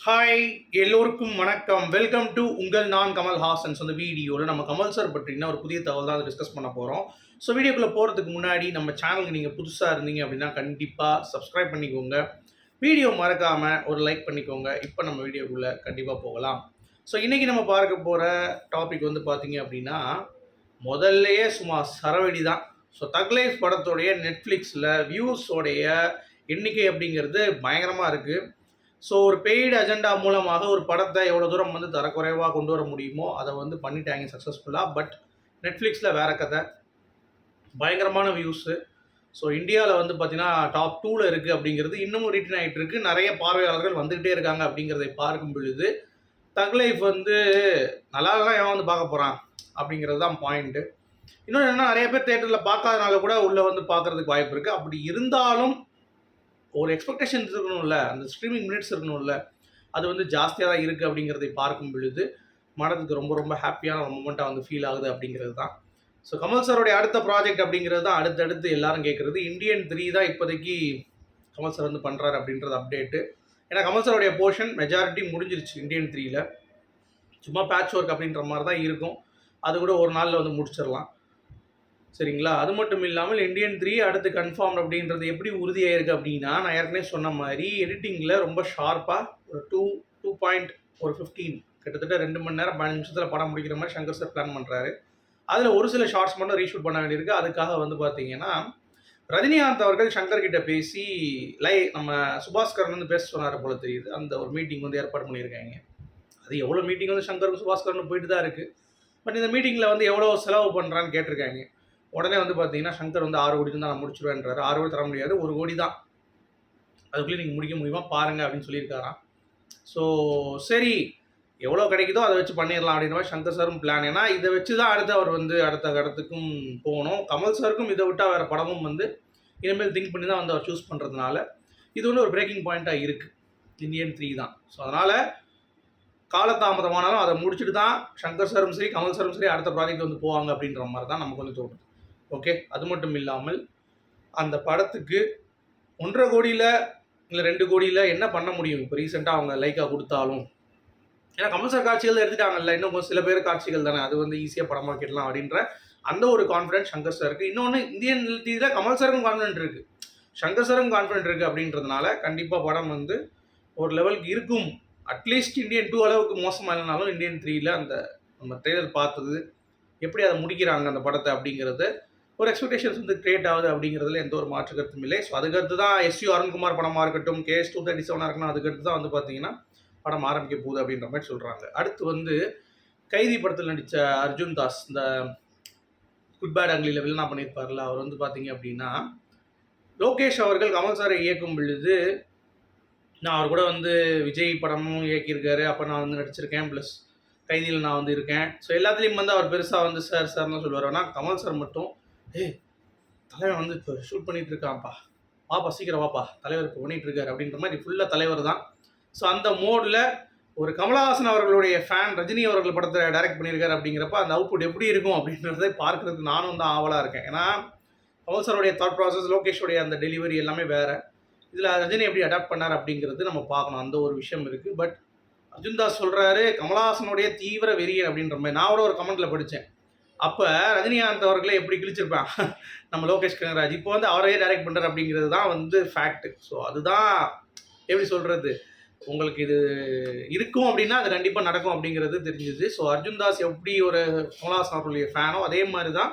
Hi எல்லோருக்கும் வணக்கம். Welcome to உங்கள் நான் கமல் ஹாசன்ஸ் அந்த வீடியோவில் நம்ம கமல் சார் பற்றினா ஒரு புதிய தகவல் தான் அதை டிஸ்கஸ் பண்ண போகிறோம் ஸோ வீடியோக்குள்ளே போகிறதுக்கு முன்னாடி நம்ம சேனலுக்கு நீங்கள் புதுசாக இருந்தீங்க அப்படின்னா கண்டிப்பாக சப்ஸ்கிரைப் பண்ணிக்கோங்க. வீடியோ மறக்காமல் ஒரு லைக் பண்ணிக்கோங்க. இப்போ நம்ம வீடியோக்குள்ளே கண்டிப்பாக போகலாம். ஸோ இன்றைக்கி நம்ம பார்க்க போகிற டாபிக் வந்து பார்த்தீங்க அப்படின்னா முதல்லையே சும்மா சரவெடி தான். ஸோ தக்லைஃப் படத்துடைய படத்தோடைய நெட்ஃப்ளிக்ஸில் வியூஸோடைய எண்ணிக்கை அப்படிங்கிறது பயங்கரமாக இருக்குது ஸோ ஒரு பெய்டு அஜெண்டா மூலமாக ஒரு படத்தை எவ்வளோ தூரம் வந்து தரக்குறைவாக கொண்டு வர முடியுமோ அதை வந்து பண்ணிட்டாங்க சக்ஸஸ்ஃபுல்லாக பட் நெட்ஃப்ளிக்ஸில் வேற கதை. பயங்கரமான வியூஸு ஸோ இந்தியாவில் வந்து பார்த்தீங்கன்னா டாப் டூவில் இருக்குது அப்படிங்கிறது இன்னமும் ரிட்டர்ன் ஆகிட்டு இருக்கு. நிறைய பார்வையாளர்கள் வந்துக்கிட்டே இருக்காங்க அப்படிங்கிறதை பார்க்கும் பொழுது தக் லைஃப் வந்து நல்லா தான் எவன் வந்து பார்க்க போகிறான் அப்படிங்கிறது தான் பாயிண்ட்டு இன்னொன்று என்ன நிறைய பேர் தேட்டரில் பார்க்காதனால கூட உள்ளே வந்து பார்க்கறதுக்கு வாய்ப்பு இருக்குது அப்படி இருந்தாலும் ஒரு எக்ஸ்பெக்டேஷன் இருக்கணும்ல அந்த ஸ்ட்ரீமிங் மினிட்ஸ் இருக்கணும்ல அது வந்து ஜாஸ்தியாக தான் இருக்குது அப்படிங்கிறதை பார்க்கும் பொழுது மனதுக்கு ரொம்ப ரொம்ப ஹாப்பியான ஒரு மூமெண்ட்டாக வந்து ஃபீல் ஆகுது அப்படிங்கிறது தான். ஸோ கமல் சாரோடைய அடுத்த ப்ராஜெக்ட் அப்படிங்கிறது தான் அடுத்தடுத்து எல்லாரும் கேட்குறது. இந்தியன் த்ரீ தான் இப்போதைக்கு கமல் சார் வந்து பண்ணுறாரு அப்படின்றது அப்டேட்டு ஏன்னா கமல் சாரோடைய போர்ஷன் மெஜாரிட்டி முடிஞ்சிருச்சு இந்தியன் த்ரீயில் சும்மா பேட்ச் ஒர்க் அப்படின்ற மாதிரி தான் இருக்கும். அது கூட ஒரு நாளில் வந்து முடிச்சிடலாம். சரிங்களா? அது மட்டும் இல்லாமல் இந்தியன் த்ரீ அடுத்து கன்ஃபார்ம் அப்படின்றது எப்படி உறுதியாயிருக்கு அப்படின்னா நான் ஏற்கனவே சொன்ன மாதிரி எடிட்டிங்கில் ரொம்ப ஷார்ப்பாக ஒரு டூ டூ பாயிண்ட் ஒரு ஃபிஃப்டீன் கிட்டத்தட்ட ரெண்டு மணி நேரம் பதினஞ்சு நிமிஷத்தில் படம் முடிக்கிற மாதிரி சங்கர் சார் பிளான் பண்ணுறாரு அதில் ஒரு சில ஷார்ட்ஸ் மட்டும் ரீஷூட் பண்ண வேண்டியிருக்கு. அதுக்காக வந்து பார்த்தீங்கன்னா ரஜினிகாந்த் அவர்கள் சங்கர் கிட்ட பேசி லை நம்ம சுபாஸ்கரன் வந்து பேச சொன்னார் போல தெரியுது. அந்த ஒரு மீட்டிங் வந்து ஏற்பாடு பண்ணியிருக்காங்க. அது எவ்வளோ மீட்டிங் வந்து சங்கரும் சுபாஸ்கரனும் போயிட்டு தான் இருக்குது பட் இந்த மீட்டிங்கில் வந்து எவ்வளோ செலவு பண்ணுறான்னு கேட்டிருக்காங்க. உடனே வந்து பார்த்தீங்கன்னா சங்கர் வந்து ஆறு கோடி தான் நான் முடிச்சிருவேன்றாரு. ஆறு கோடி தர முடியாது ஒரு கோடி தான். அதுக்குள்ளே நீங்கள் முடிக்க முடியுமா? பாருங்கள் அப்படின்னு சொல்லியிருக்காராம். ஸோ சரி எவ்வளோ கிடைக்குதோ அதை வச்சு பண்ணிடலாம் அப்படின்ற மாதிரி சங்கர் சாரும் பிளான் ஏன்னா இதை வச்சு தான் அடுத்து அவர் வந்து அடுத்த இடத்துக்கும் போகணும். கமல் சாருக்கும் இதை விட்டால் வேறு படமும் வந்து இனிமேல் திங்க் பண்ணி தான் வந்து அவர் சூஸ் பண்ணுறதுனால இது வந்து ஒரு பிரேக்கிங் பாயிண்ட்டாக இருக்குது இந்தியன் த்ரீ தான். ஸோ அதனால் காலதாமதமானாலும் அதை முடிச்சுட்டு தான் சங்கர் சாரும் சரி கமல் சாரும் சரி அடுத்த ப்ராஜெக்ட் வந்து போவாங்க அப்படின்ற மாதிரி தான் நமக்கு வந்து தோணுது. ஓகே அது மட்டும் இல்லாமல் அந்த படத்துக்கு ஒன்றரை கோடியில் இல்லை ரெண்டு கோடியில் என்ன பண்ண முடியும்? இப்போ ரீசெண்டாக அவங்க லைக்காக கொடுத்தாலும். ஏன்னா கமல் சார் காட்சிகள் எடுத்துட்டாங்கல்ல. இன்னும் சில பேர் காட்சிகள் தானே. அது வந்து ஈஸியாக படமாக்கிடலாம் அப்படின்ற அந்த ஒரு கான்ஃபிடன்ஸ் சங்கர் சாருக்கு இன்னொன்று இந்தியன் இதில் கமல் சாருக்கும் கான்ஃபிடென்ட் இருக்குது சங்கர் சாரும் கான்ஃபிடென்ட் இருக்குது அப்படின்றதுனால கண்டிப்பாக படம் வந்து ஒரு லெவலுக்கு இருக்கும். அட்லீஸ்ட் இந்தியன் டூ அளவுக்கு மோசமாக இல்லைனாலும் இந்தியன் த்ரீயில் அந்த நம்ம ட்ரெய்லர் பார்த்தது எப்படி அதை முடிக்கிறாங்க அந்த படத்தை அப்படிங்கிறது ஒரு எக்ஸ்பெக்டேஷன்ஸ் வந்து கிரியேட் ஆகுது அப்படிங்கிறதுல எந்த ஒரு மாற்று கருத்தும் இல்லை. ஸோ அதுக்கடுத்து தான் எஸ் யூ அருண்குமார் படமாக இருக்கட்டும் கேஎஸ் டூ தேர்ட்டி செவனாக இருக்கணும் அதுக்கடுத்து தான் வந்து பார்த்தீங்கன்னா படம் ஆரம்பிக்க போகுது அப்படின்ற மாதிரி சொல்கிறாங்க அடுத்து வந்து கைதி படத்தில் நடித்த அர்ஜுன் தாஸ் இந்த குட் பேட் அங்கிலியில் வில்லனா பண்ணியிருப்பார்ல அவர் வந்து பார்த்தீங்க அப்படின்னா லோகேஷ் அவர்கள் கமல் சாரை இயக்கும் பொழுது நான் அவர் கூட வந்து விஜய் படமும் இயக்கியிருக்காரு. அப்போ நான் வந்து நடிச்சிருக்கேன் ப்ளஸ் கைதியில் நான் வந்து இருக்கேன். ஸோ எல்லாத்துலேயும் வந்து அவர் பெருசாக வந்து சார் சார்னு சொல்லுவார். ஆனால் கமல் சார் மட்டும் ஏய் தலைவன் வந்து இப்போ ஷூட் பண்ணிகிட்டு இருக்கான்ப்பா வாப்பா சீக்கிரம் வாப்பா. தலைவர் இப்போ பண்ணிகிட்டு இருக்காரு அப்படின்ற மாதிரி ஃபுல்லாக தலைவர் தான். ஸோ அந்த மோடில் ஒரு கமலஹாசன் அவர்களுடைய ஃபேன் ரஜினி அவர்கள் படத்தை டைரக்ட் பண்ணியிருக்காரு அப்படிங்கிறப்ப அந்த அவுட்புட் எப்படி இருக்கும் அப்படின்றத பார்க்கறதுக்கு நானும் தான் ஆவலாக இருக்கேன். ஏன்னா கமல் சாருடைய தாட் ப்ராசஸ் லோகேஷோடைய அந்த டெலிவரி எல்லாமே வேறு. இதில் ரஜினி எப்படி அடாப்ட் பண்ணார் அப்படிங்கிறது நம்ம பார்க்கணும். அந்த ஒரு விஷயம் இருக்குது பட் அர்ஜுன் தாஸ் சொல்கிறாரு கமலஹாசனுடைய தீவிர வெறியன் அப்படின்ற மாதிரி. நான் கூட ஒரு கமெண்ட்டில் படித்தேன் அப்போ ரஜினிகாந்த் அவர்களை எப்படி கிழிச்சிருப்பான் நம்ம லோகேஷ் கனகராஜ். இப்போ வந்து அவரையே டைரக்ட் பண்ணுறாரு அப்படிங்கிறது தான் வந்து ஃபேக்ட் ஸோ அதுதான் எப்படி சொல்கிறது உங்களுக்கு இது இருக்கும் அப்படின்னா அது கண்டிப்பாக நடக்கும் அப்படிங்கிறது தெரிஞ்சுது. ஸோ அர்ஜுன் தாஸ் எப்படி ஒரு கமலஹாசன் அவர்களுடைய ஃபேனோ அதே மாதிரி தான்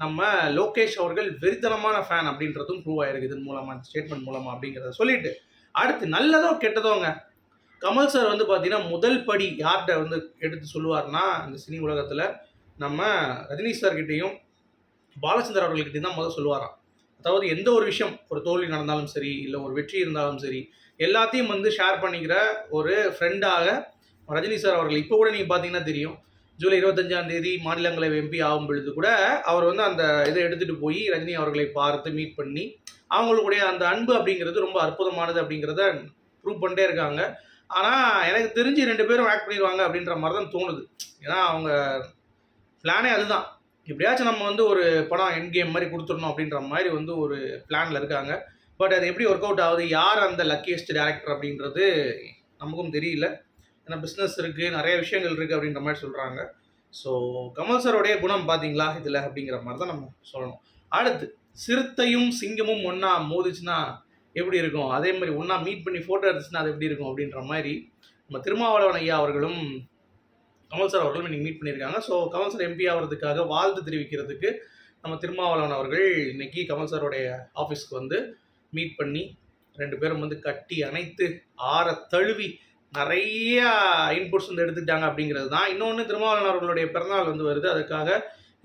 நம்ம லோகேஷ் அவர்கள் வெறித்தனமான ஃபேன் அப்படின்றதும் ப்ரூவ் ஆயிருக்கு இதன் மூலமாக ஸ்டேட்மெண்ட் மூலமாக அப்படிங்கிறத சொல்லிட்டு. அடுத்து நல்லதோ கெட்டதோங்க. கமல் சார் வந்து பார்த்தீங்கன்னா முதல் படி யார்கிட்ட வந்து எடுத்து சொல்லுவார்னா இந்த சினி உலகத்தில் நம்ம ரஜினி சார்கிட்டையும் பாலச்சந்தர் அவர்கள்கிட்டையும் தான் முதல் சொல்லுவாராம். அதாவது எந்த ஒரு விஷயம் ஒரு தோல்வி நடந்தாலும் சரி இல்லை ஒரு வெற்றி இருந்தாலும் சரி எல்லாத்தையும் வந்து ஷேர் பண்ணிக்கிற ஒரு ஃப்ரெண்டாக ரஜினி சார் அவர்கள். இப்போ கூட நீங்கள் பார்த்தீங்கன்னா தெரியும் ஜூலை இருபத்தஞ்சாம் தேதி மாநிலங்களவை எம்பி ஆகும் பொழுது கூட அவர் வந்து அந்த இதை எடுத்துகிட்டு போய் ரஜினி அவர்களை பார்த்து மீட் பண்ணி அவங்களுடைய அந்த அன்பு அப்படிங்கிறது ரொம்ப அற்புதமானது அப்படிங்கிறத ப்ரூவ் பண்ணிட்டே இருக்காங்க. ஆனால் எனக்கு தெரிஞ்சு ரெண்டு பேரும் ஆக்ட் பண்ணிடுவாங்க அப்படின்ற மாதிரி தான் தோணுது. ஏன்னா அவங்க பிளானே அதுதான். எப்படியாச்சும் நம்ம வந்து ஒரு படம் என் கேம் மாதிரி கொடுத்துடணும் அப்படின்ற மாதிரி வந்து ஒரு பிளானில் இருக்காங்க. பட் அது எப்படி ஒர்க் அவுட் ஆகுது? யார் அந்த லக்கியஸ்ட் டேரக்டர் அப்படின்றது நமக்கும் தெரியல. ஏன்னா பிஸ்னஸ் இருக்குது நிறைய விஷயங்கள் இருக்குது அப்படின்ற மாதிரி சொல்கிறாங்க ஸோ கமல் சாரோடைய குணம் பார்த்தீங்களா இதில் அப்படிங்கிற மாதிரி தான் நம்ம சொல்லணும். அடுத்து சிறுத்தையும் சிங்கமும் ஒன்றா மோதிச்சுன்னா எப்படி இருக்கும்? அதே மாதிரி ஒன்றா மீட் பண்ணி ஃபோட்டோ எடுத்துச்சுன்னா அது எப்படி இருக்கும் அப்படின்ற மாதிரி நம்ம திருமாவளவன் ஐயா அவர்களும் கமல் சார் அவர்களும் இன்னைக்கு மீட் பண்ணியிருக்காங்க. ஸோ கமல் சார் எம்பி ஆகிறதுக்காக வாழ்த்து தெரிவிக்கிறதுக்கு நம்ம திருமாவளவன் அவர்கள் இன்னைக்கு கமல் சாருடைய ஆஃபீஸ்க்கு வந்து மீட் பண்ணி ரெண்டு பேரும் வந்து கட்டி அணைத்து ஆற தழுவி நிறைய இன்புட்ஸ் வந்து எடுத்துக்கிட்டாங்க அப்படிங்கிறது தான். இன்னொன்று திருமாவளவன் அவர்களுடைய பிறந்தநாள் வந்து வருது. அதுக்காக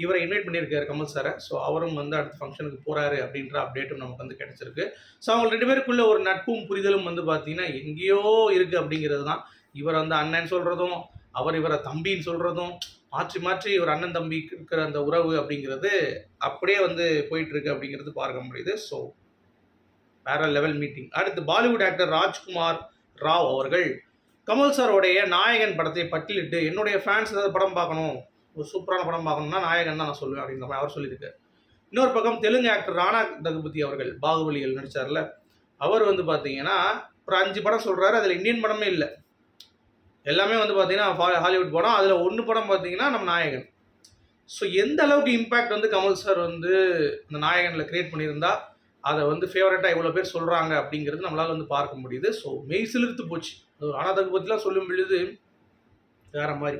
இவரை இன்வைட் பண்ணியிருக்காரு கமல் சாரை. ஸோ அவரும் வந்து அடுத்த ஃபங்க்ஷனுக்கு போகிறாரு அப்படின்ற அப்டேட்டும் நமக்கு வந்து கிடச்சிருக்கு. ஸோ அவங்க ரெண்டு பேருக்குள்ள ஒரு நட்பும் புரிதலும் வந்து பார்த்தீங்கன்னா எங்கேயோ இருக்குது அப்படிங்கிறது தான். இவர் வந்து அண்ணன் சொல்கிறதும் அவர் இவரை தம்பின்னு சொல்கிறதும் மாற்றி மாற்றி இவர் அண்ணன் தம்பி இருக்கிற அந்த உறவு அப்படிங்கிறது அப்படியே வந்து போயிட்டுருக்கு அப்படிங்கிறது பார்க்க முடியுது. ஸோ வேற லெவல் மீட்டிங் அடுத்து பாலிவுட் ஆக்டர் ராஜ்குமார் ராவ் அவர்கள் கமல் சாரோடைய நாயகன் படத்தை பட்டியலிட்டு என்னுடைய ஃபேன்ஸ் ஏதாவது படம் பார்க்கணும் ஒரு சூப்பரான படம் பார்க்கணும்னா நாயகன் தான் நான் சொல்லுவேன் அப்படிங்கிற மாதிரி அவர் சொல்லியிருக்காரு இன்னொரு பக்கம் தெலுங்கு ஆக்டர் ராணா தகுபதி அவர்கள் பாகுபலிகள் நடித்தார்ல அவர் வந்து பார்த்தீங்கன்னா ஒரு அஞ்சு படம் சொல்கிறாரு அதில் இந்தியன் படமே இல்லை. எல்லாமே வந்து பார்த்தீங்கன்னா ஹாலிவுட் படம். அதில் ஒன்று படம் பார்த்தீங்கன்னா நம்ம நாயகன். ஸோ எந்த அளவுக்கு இம்பேக்ட் வந்து கமல் சார் வந்து இந்த நாயகனில் கிரியேட் பண்ணியிருந்தா அதை வந்து ஃபேவரட்டாக இவ்வளோ பேர் சொல்கிறாங்க அப்படிங்கிறது நம்மளால் வந்து பார்க்க முடியுது. ஸோ மெய் சிலிர்த்து போச்சு. அது ஒரு அனாதகு பற்றிலாம் சொல்லும் பொழுது வேற மாதிரி.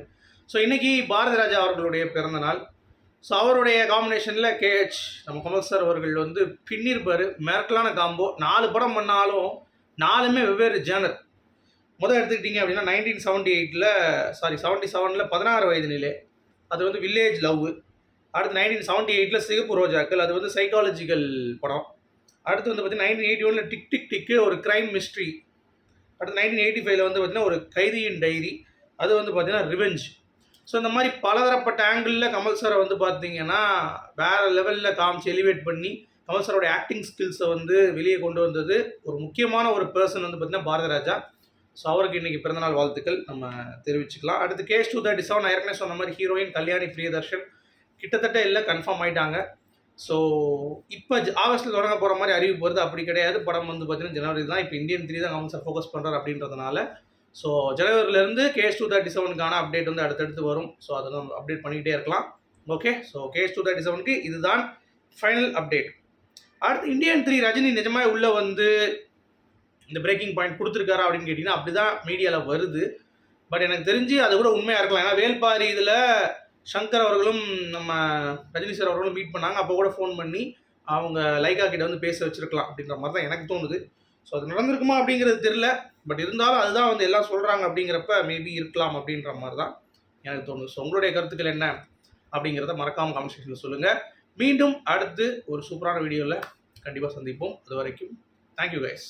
ஸோ இன்றைக்கி பாரதி ராஜா அவர்களுடைய பிறந்த நாள். ஸோ அவருடைய காம்பினேஷனில் கேஹெச் நம்ம கமல் சார் அவர்கள் வந்து பின்னிருப்பார். மிரட்டலான காம்போ நாலு படம் பண்ணாலும் நாலுமே வெவ்வேறு ஜேனர் முதல் எடுத்துக்கிட்டிங்க அப்படின்னா நைன்டீன் செவன்ட்டி எயிட்டில் சாரி செவன்ட்டி செவனில் பதினாறு வயது நிலை. அது வந்து வில்லேஜ் லவ் அடுத்து நைன்டீன் செவன்ட்டி எயிட்டில் சிகப்பு ரோஜாக்கள். அது வந்து சைக்காலஜிக்கல் படம். அடுத்து வந்து பார்த்தீங்கன்னா நைன்டீன் எயிட்டி ஒனில் டிக் டிக் டிக்கு ஒரு க்ரைம் மிஸ்ட்ரி அடுத்து நைன்டீன் எயிட்டி ஃபைவ்ல வந்து பார்த்தீங்கன்னா ஒரு கைதியின் டைரி. அது வந்து பார்த்தீங்கன்னா ரிவெஞ்ச் ஸோ இந்த மாதிரி பலதரப்பட்ட ஆங்கிளில் கமல் சாரை வந்து பார்த்தீங்கன்னா வேறு லெவலில் காமிச்சு எலிவேட் பண்ணி கமல் சாரோட ஆக்டிங் ஸ்கில்ஸை வந்து வெளியே கொண்டு வந்தது ஒரு முக்கியமான ஒரு பர்சன் வந்து பார்த்தீங்கன்னா பாரதிராஜா. ஸோ அவருக்கு இன்னைக்கு பிறந்தநாள் வாழ்த்துக்கள். நம்ம தெரிவிச்சுக்கலாம். அடுத்து கேஸ் டூ தேர்ட்டி செவன் ஏற்கனவே சொன்ன மாதிரி ஹீரோயின் கல்யாணி பிரியதர்ஷன். கிட்டத்தட்ட எல்லாம் கன்ஃபார்ம் ஆயிட்டாங்க. ஸோ இப்போ ஆகஸ்ட்டில் தொடங்க போகிற மாதிரி அறிவிப்பு வருது அப்படி கிடையாது. படம் வந்து பார்த்தீங்கன்னா ஜனவரி தான். இப்போ இந்தியன் த்ரீ தான் கவுன்சர் ஃபோக்கஸ் பண்ணுறாரு அப்படின்றதுனால. ஸோ ஜனவரிலேருந்து கேஸ் டூ தேர்ட்டி செவனுக்கான அப்டேட் வந்து அடுத்தடுத்து வரும். ஸோ அதை நம்ம அப்டேட் பண்ணிக்கிட்டே இருக்கலாம். Okay so case two thirty செவனுக்கு இதுதான் ஃபைனல் அப்டேட் அடுத்து இந்தியன் த்ரீ ரஜினி நிஜமாக உள்ளே வந்து இந்த பிரேக்கிங் பாயிண்ட் கொடுத்துருக்காரா அப்படின்னு கேட்டிங்கன்னா அப்படி தான் மீடியாவில் வருது. பட் எனக்கு தெரிஞ்சு அது கூட உண்மையாக இருக்கலாம். ஏன்னா வேல்பாரி இதில் சங்கர் அவர்களும் நம்ம ரஜினி சார் அவர்களும் மீட் பண்ணாங்க. அப்போ கூட ஃபோன் பண்ணி அவங்க லைகா கிட்ட வந்து பேச வச்சிருக்கலாம் அப்படின்ற மாதிரி தான் எனக்கு தோணுது. ஸோ அது நடந்திருக்குமா அப்படிங்கிறது தெரில பட் இருந்தாலும் அதுதான் வந்து எல்லாம் சொல்கிறாங்க அப்படிங்கிறப்ப மேபி இருக்கலாம் அப்படின்ற மாதிரி தான் எனக்கு தோணுது. ஸோ உங்களுடைய கருத்துக்கள் என்ன அப்படிங்கிறத மறக்காமல் கமெண்ட் செக்ஷனில் சொல்லுங்கள் மீண்டும் அடுத்து ஒரு சூப்பரான வீடியோவில் கண்டிப்பாக சந்திப்போம். அது வரைக்கும் தேங்க்யூ கைஸ்